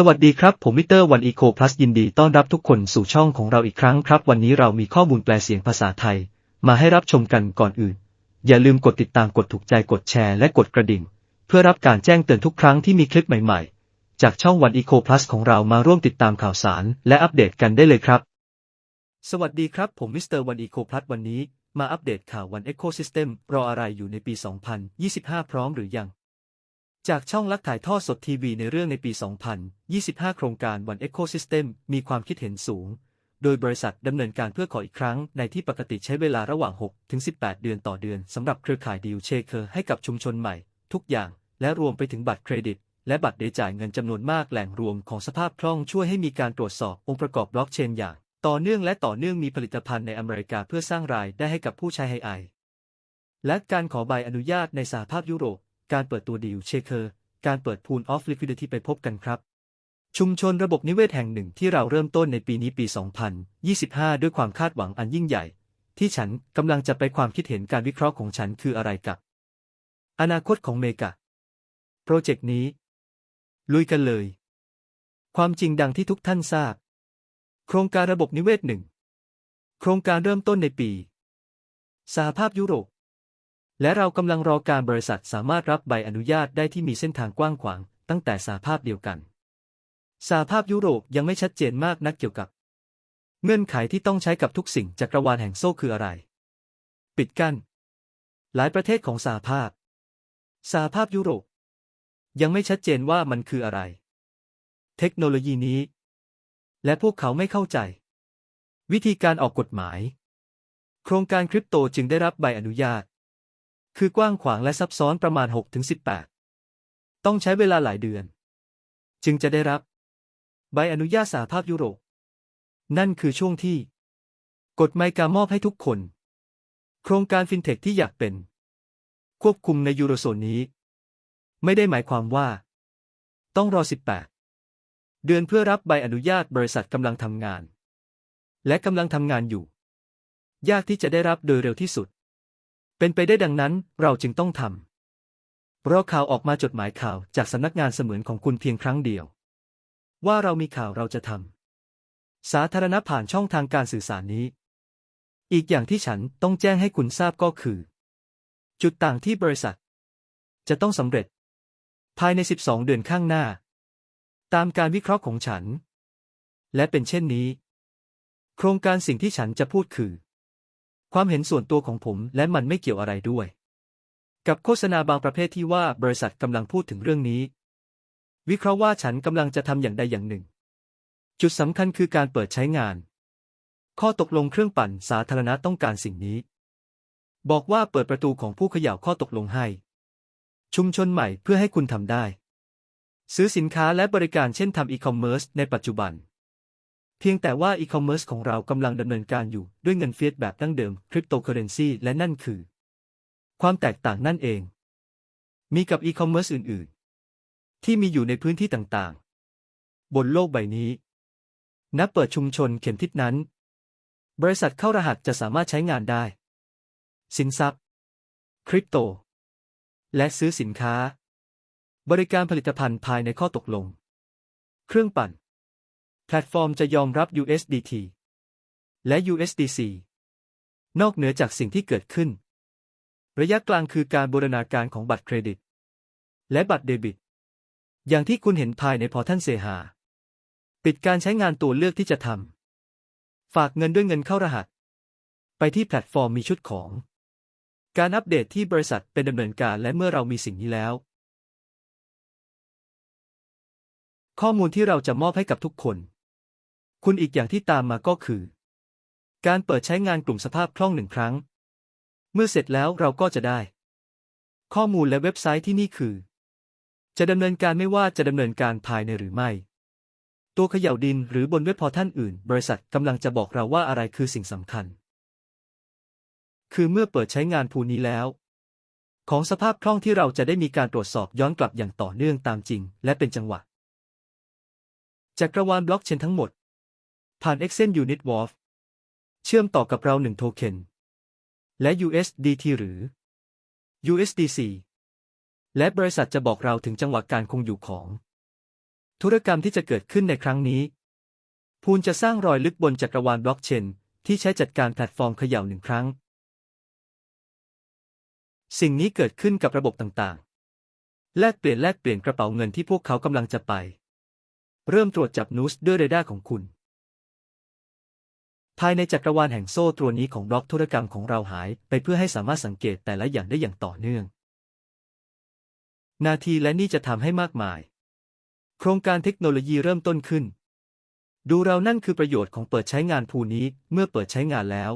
สวัสดีครับ ผมมิเตอร์วันอีโคพลัสยินดีต้อนรับทุกคนสู่ช่องของเราอีกครั้งครับ วันนี้เรามีข้อมูลแปลเสียงภาษาไทย มาให้รับชมกันก่อนอื่น อย่าลืมกดติดตามกดถูกใจกดแชร์และกดกระดิ่ง เพื่อรับการแจ้งเตือนทุกครั้งที่มีคลิปใหม่ๆ จากช่องวันอีโคพลัสของเรามาร่วมติดตามข่าวสาร และอัปเดตกันได้เลยครับ สวัสดีครับ ผมมิสเตอร์วันอีโคพลัสวันนี้ มาอัปเดตข่าววันเอ็กโคซิสเต็มรออะไรอยู่ในปี 2025 พร้อมหรือยัง จากช่องลักถ่ายทอดสดทีวีในเรื่องในปี 2025 โครงการ One Ecosystem มีความคิดเห็นสูง โดยบริษัทดำเนินการเพื่อขออีกครั้ง ในที่ปกติใช้เวลาระหว่าง 6 ถึง 18 เดือนต่อเดือนสำหรับเครือข่ายดีลเชเคอร์ให้กับชุมชนใหม่ ทุกอย่าง และรวมไปถึงบัตรเครดิต และบัตรเดจ่ายเงินจำนวนมากแหล่งรวมของสภาพคล่องช่วยให้มีการตรวจสอบองค์ประกอบบล็อกเชนอย่าง ต่อเนื่องและต่อเนื่องมีผลิตภัณฑ์ในอเมริกาเพื่อสร้างรายได้ให้กับผู้ใช้ไฮไอและการขอใบอนุญาตในสหภาพยุโรป การเปิดตัวดีลเชเคอร์ การเปิด Pool of Liquidity ไปพบกันครับ ชุมชนระบบนิเวศแห่งหนึ่งที่เราเริ่มต้นในปีนี้ปี 2025 ด้วยความคาดหวังอันยิ่งใหญ่ ที่ฉันกำลังจะไปความคิดเห็นการวิเคราะห์ของฉันคืออะไรกับ อนาคตของเมกะโปรเจกต์นี้ ลุยกันเลย ความจริงดังที่ทุกท่านทราบ โครงการระบบนิเวศหนึ่งโครงการเริ่มต้นในปีสหภาพยุโรป และเรากำลังรอการบริษัทสามารถรับใบอนุญาตได้ที่มีเส้นทางกว้างขวาง ตั้งแต่สหภาพเดียวกันสหภาพยุโรปยังไม่ชัดเจนมากนักเกี่ยวกับ เงื่อนไขที่ต้องใช้กับทุกสิ่งจักรวาลแห่งโซ่คืออะไร ปิดกั้นหลายประเทศของสหภาพสหภาพยุโรป ยังไม่ชัดเจนว่ามันคืออะไร เทคโนโลยีนี้ และพวกเขาไม่เข้าใจ วิธีการออกกฎหมาย โครงการคริปโตจึงได้รับใบอนุญาต คือกว้างขวางและซับซ้อนประมาณ 6-18 ต้องใช้เวลาหลายเดือน จึงจะได้รับ ใบอนุญาตสหภาพยุโรป นั่นคือช่วงที่ กฎไมกามอบให้ทุกคน โครงการฟินเทคที่อยากเป็น ควบคุมในยูโรโซนนี้ ไม่ได้หมายความว่า ต้องรอ 18 เดือนเพื่อรับใบอนุญาตบริษัทกำลังทำงาน และกำลังทำงานอยู่ ยากที่จะได้รับโดยเร็วที่สุด เป็นไปได้ดังนั้นเราจึงต้องทำรอข่าวออกมาจดหมายข่าวจากสำนักงานเสมือนของคุณเพียงครั้งเดียว ว่าเรามีข่าวเราจะทำสาธารณะผ่านช่องทางการสื่อสารนี้ อีกอย่างที่ฉันต้องแจ้งให้คุณทราบก็คือ จุดต่างที่บริษัท จะต้องสำเร็จ ภายใน 12 เดือนข้างหน้า ตามการวิเคราะห์ของฉัน และเป็นเช่นนี้ โครงการสิ่งที่ฉันจะพูดคือ ความเห็นส่วนตัวของผมและมันไม่เกี่ยวอะไรด้วย กับโฆษณาบางประเภทที่ว่าบริษัทกำลังพูดถึงเรื่องนี้ วิเคราะห์ว่าฉันกำลังจะทำอย่างใดอย่างหนึ่ง จุดสำคัญคือการเปิดใช้งาน ข้อตกลงเครื่องปั่นสาธารณะต้องการสิ่งนี้ บอกว่าเปิดประตูของผู้เขย่าข้อตกลงให้ ชุมชนใหม่เพื่อให้คุณทำได้ ซื้อสินค้าและบริการเช่นทำอีคอมเมิร์ซในปัจจุบัน เพียงแต่ว่าอีคอมเมิร์ซของเรากำลังดำเนินการอยู่ด้วยเงินเฟียสแบบดั้งเดิมคริปโตเคอเรนซีและนั่นคือ ความแตกต่างนั่นเอง มีกับอีคอมเมิร์ซอื่น ๆ ที่มีอยู่ในพื้นที่ต่างๆ บนโลกใบนี้นับเปิดชุมชนเข็มทิศนั้น บริษัทเข้ารหัสจะสามารถใช้งานได้ สินทรัพย์ คริปโต และซื้อสินค้า บริการผลิตภัณฑ์ภายในข้อตกลง เครื่องปั่น แพลตฟอร์มจะยอมรับ USDT และ USDC นอกเหนือจากสิ่งที่เกิดขึ้น ระยะกลางคือการบูรณาการของบัตรเครดิต และบัตรเดบิต อย่างที่คุณเห็นภายในพอท่านเซหา ปิดการใช้งานตัวเลือกที่จะทำ ฝากเงินด้วยเงินเข้ารหัส ไปที่แพลตฟอร์มมีชุดของ การอัปเดตที่บริษัทเป็นดำเนินการและเมื่อเรามีสิ่งนี้แล้ว ข้อมูลที่เราจะมอบให้กับทุกคน คุณอีกอย่างที่ตามมาก็คือ การเปิดใช้งานกลุ่มสภาพคล่องหนึ่งครั้ง เมื่อเสร็จแล้วเราก็จะได้ ข้อมูลและเว็บไซต์ที่นี่คือ จะดำเนินการไม่ว่าจะดำเนินการภายในหรือไม่ ตัวเขย่าดินหรือบนเว็บพอท่านอื่น บริษัทกำลังจะบอกเราว่าอะไรคือสิ่งสำคัญ คือเมื่อเปิดใช้งานพูนี้แล้ว ของสภาพคล่องที่เราจะได้มีการตรวจสอบย้อนกลับอย่างต่อเนื่องตามจริง และเป็นจังหวะจักรวาลบล็อกเชนทั้งหมด ผ่าน Exen Unit w a r f เชื่อมต่อกับเราหนึ่งโทเค็น และ USDT หรือ USDC และบริษัทจะบอกเราถึงจังหวะการคงอยู่ของ ธุรกรรมที่จะเกิดขึ้นในครั้งนี้ พูนจะสร้างรอยลึกบนจักรวาลบล็อกเชนที่ใช้จัดการแพลตฟอร์มเขย่าหนึ่งครั้ง สิ่งนี้เกิดขึ้นกับระบบต่างๆ แลกเปลี่ยนแลกเปลี่ยนกระเป๋าเงินที่พวกเขากำลังจะไป เริ่มตรวจจับนูสด้วยเรดาร์ของคุณ ภายในจักรวาลแห่งโซ่ตรวนนี้ของบล็อกธุรกรรมของเราหายไปเพื่อให้สามารถสังเกตแต่ละอย่างได้อย่างต่อเนื่อง นาทีและนี่จะทำให้มากมาย โครงการเทคโนโลยีเริ่มต้นขึ้น ดูเรานั่นคือประโยชน์ของเปิดใช้งานภูนี้เมื่อเปิดใช้งานแล้ว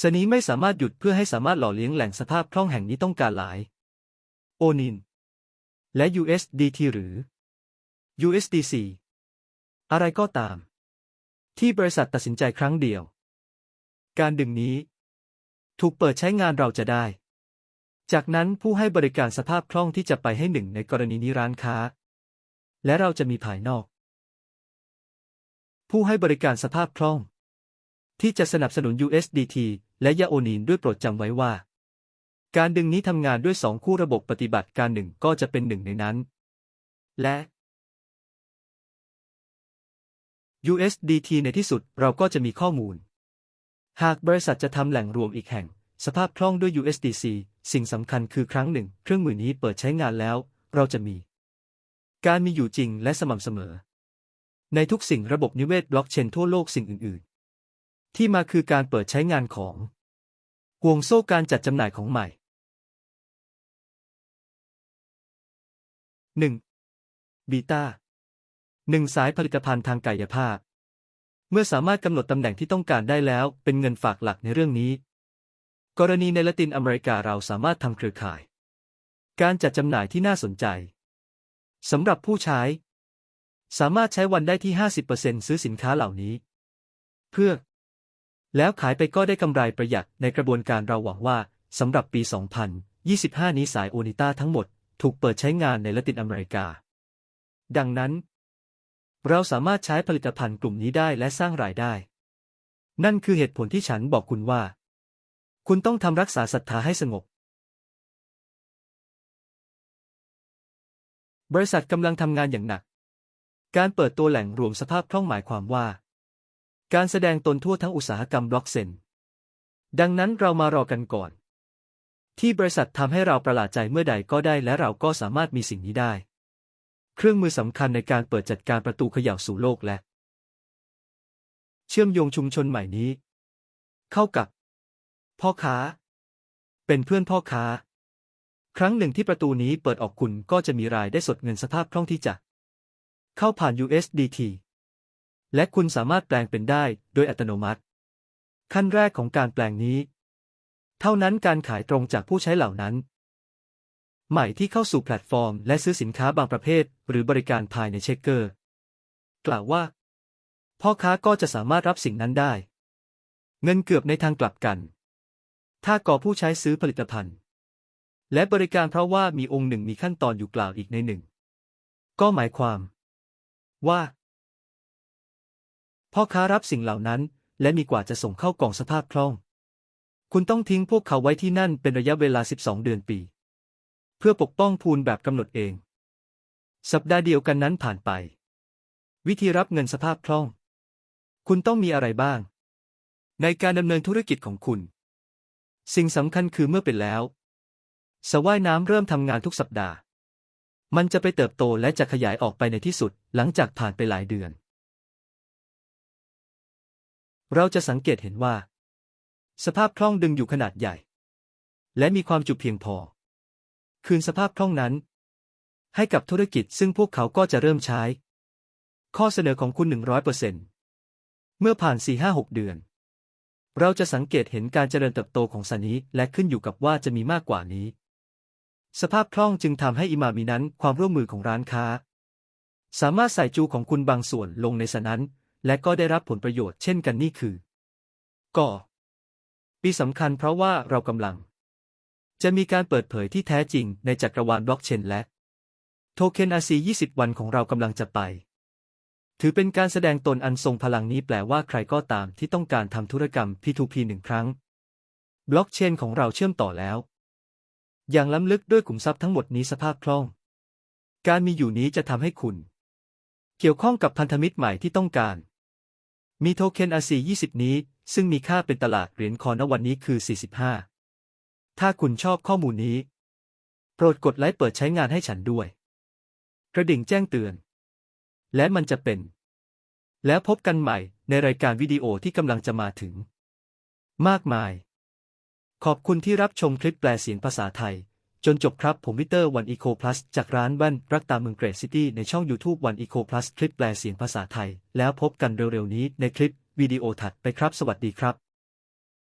สนีไม่สามารถหยุดเพื่อให้สามารถหล่อเลี้ยงแหล่งสภาพคล่องแห่งนี้ต้องการหลาย โอนิน และ USDT หรือ USDC อะไรก็ตาม ที่บริษัทตัดสินใจครั้งเดียว การดึงนี้ ถูกเปิดใช้งานเราจะได้ จากนั้นผู้ให้บริการสภาพคล่องที่จะไปให้หนึ่งในกรณีนี้ร้านค้า และเราจะมีภายนอก ผู้ให้บริการสภาพคล่อง ที่จะสนับสนุน USDT และยาโอนีนด้วยโปรดจำไว้ว่า การดึงนี้ทำงานด้วยสองคู่ระบบปฏิบัติการหนึ่งก็จะเป็นหนึ่งในนั้น และ USDT ในที่สุดเราก็จะมีข้อมูล หากบริษัทจะทำแหล่งรวมอีกแห่ง สภาพคล่องด้วย USDC สิ่งสำคัญคือครั้งหนึ่ง เครื่องมือนี้เปิดใช้งานแล้ว เราจะมี การมีอยู่จริงและสม่ำเสมอ ในทุกสิ่งระบบนิเวศบล็อกเชนทั่วโลกสิ่งอื่น ๆ ที่มาคือการเปิดใช้งานของห่วงโซ่การจัดจำหน่ายของใหม่ 1. บีตา หนึ่งสายผลิตภัณฑ์ทางกายภาพ เมื่อสามารถกำหนดตำแหน่งที่ต้องการได้แล้ว เป็นเงินฝากหลักในเรื่องนี้ กรณีในละตินอเมริกาเราสามารถทำเครือข่าย การจัดจำหน่ายที่น่าสนใจสำหรับผู้ใช้ สามารถใช้วันได้ที่ 50%ซื้อสินค้าเหล่านี้ เพื่อ แล้วขายไปก็ได้กำไรประหยัดในกระบวนการเราหวังว่าสำหรับปี 2025 นี้สายโอนิต้าทั้งหมด ถูกเปิดใช้งานในละตินอเมริกา ดังนั้น เราสามารถใช้ผลิตภัณฑ์กลุ่มนี้ได้และสร้างรายได้ นั่นคือเหตุผลที่ฉันบอกคุณว่า คุณต้องทำรักษาศรัทธาให้สงบ บริษัทกำลังทำงานอย่างหนัก การเปิดตัวแหล่งรวมสภาพคล่องหมายความว่า การแสดงตนทั่วทั้งอุตสาหกรรมบล็อกเซนดังนั้นเรามารอกันก่อน ที่บริษัททำให้เราประหลาดใจเมื่อใดก็ได้และเราก็สามารถมีสิ่งนี้ได้ เครื่องมือสำคัญในการเปิดจัดการประตูเขย่าสู่โลกและ เชื่อมโยงชุมชนใหม่นี้ เข้ากับ พ่อค้า เป็นเพื่อนพ่อค้า ครั้งหนึ่งที่ประตูนี้เปิดออกคุณก็จะมีรายได้สดเงินสภาพคล่องที่จะ เข้าผ่าน USDT และคุณสามารถแปลงเป็นได้โดยอัตโนมัติ ขั้นแรกของการแปลงนี้ เท่านั้นการขายตรงจากผู้ใช้เหล่านั้น ใหม่ที่เข้าสู่แพลตฟอร์ม และซื้อสินค้าบางประเภท หรือบริการภายในเช็คเกอร์ กล่าวว่า พ่อค้าก็จะสามารถรับสิ่งนั้นได้ เงินเกือบในทางกลับกัน ถ้าก่อผู้ใช้ซื้อผลิตภัณฑ์ และบริการเพราะว่ามีองค์หนึ่งมีขั้นตอนอยู่กล่าวอีกในหนึ่ง ก็หมายความ ว่า พ่อค้ารับสิ่งเหล่านั้น และมีกว่าจะส่งเข้ากล่องสภาพคล่อง คุณต้องทิ้งพวกเขาไว้ที่นั่นเป็นระยะเวลา 12 เดือนปี พื่อปกป้องพูนแบบกำหนดเอง สัปดาห์เดียวกันนั้นผ่านไป วิธีรับเงินสภาพคล่อง คุณต้องมีอะไรบ้าง ในการดำเนินธุรกิจของคุณ สิ่งสำคัญคือเมื่อเป็นแล้วสว่ายน้ำเริ่มทำงานทุกสัปดาห์ มันจะไปเติบโตและจะขยายออกไปในที่สุดหลังจากผ่านไปหลายเดือน เราจะสังเกตเห็นว่า สภาพคล่องดึงอยู่ขนาดใหญ่ และมีความจุเพียงพอ คืนสภาพคล่องนั้น ให้กับธุรกิจซึ่งพวกเขาก็จะเริ่มใช้ ข้อเสนอของคุณ 100%เมื่อผ่าน 4-5-6 เดือน เราจะสังเกตเห็นการเจริญเติบโตของสันนี้และขึ้นอยู่กับว่าจะมีมากกว่านี้ สภาพคล่องจึงทำให้อิมามีนั้นความร่วมมือของร้านค้า สามารถใส่จูของคุณบางส่วนลงในสนั้น และก็ได้รับผลประโยชน์เช่นกันนี่คือก็ปีสำคัญเพราะว่าเรากำลัง จะมีการเปิดเผยที่แท้จริงในจักรวาลบล็อกเชนและโทเค็น RC 20 วันของเรากำลังจะไป ถือเป็นการแสดงตนอันทรงพลังนี้แปลว่าใครก็ตามที่ต้องการทำธุรกรรม P2P หนึ่งครั้ง บล็อกเชนของเราเชื่อมต่อแล้ว อย่างล้ำลึกด้วยขุมทรัพย์ทั้งหมดนี้สภาพคล่อง การมีอยู่นี้จะทำให้คุณ เกี่ยวข้องกับพันธมิตรใหม่ที่ต้องการ มีโทเค็น RC 20 นี้ ซึ่งมีค่าเป็นตลาดเหรียญคอณวันนี้คือ 45 ถ้าคุณชอบข้อมูลนี้ โปรดกดไลค์เปิดใช้งานให้ฉันด้วย กระดิ่งแจ้งเตือน และมันจะเป็น แล้วพบกันใหม่ในรายการวิดีโอที่กำลังจะมาถึง มากมาย ขอบคุณที่รับชมคลิปแปลเสียงภาษาไทย จนจบครับผมวิเตอร์วันอีโคพลัสจากร้านแว่นรักตามเมืองเกรดซิตี้ในช่อง YouTube วันอีโคพลัสคลิปแปลเสียงภาษาไทย แล้วพบกันเร็วๆนี้ในคลิปวิดีโอถัดไปครับ สวัสดีครับ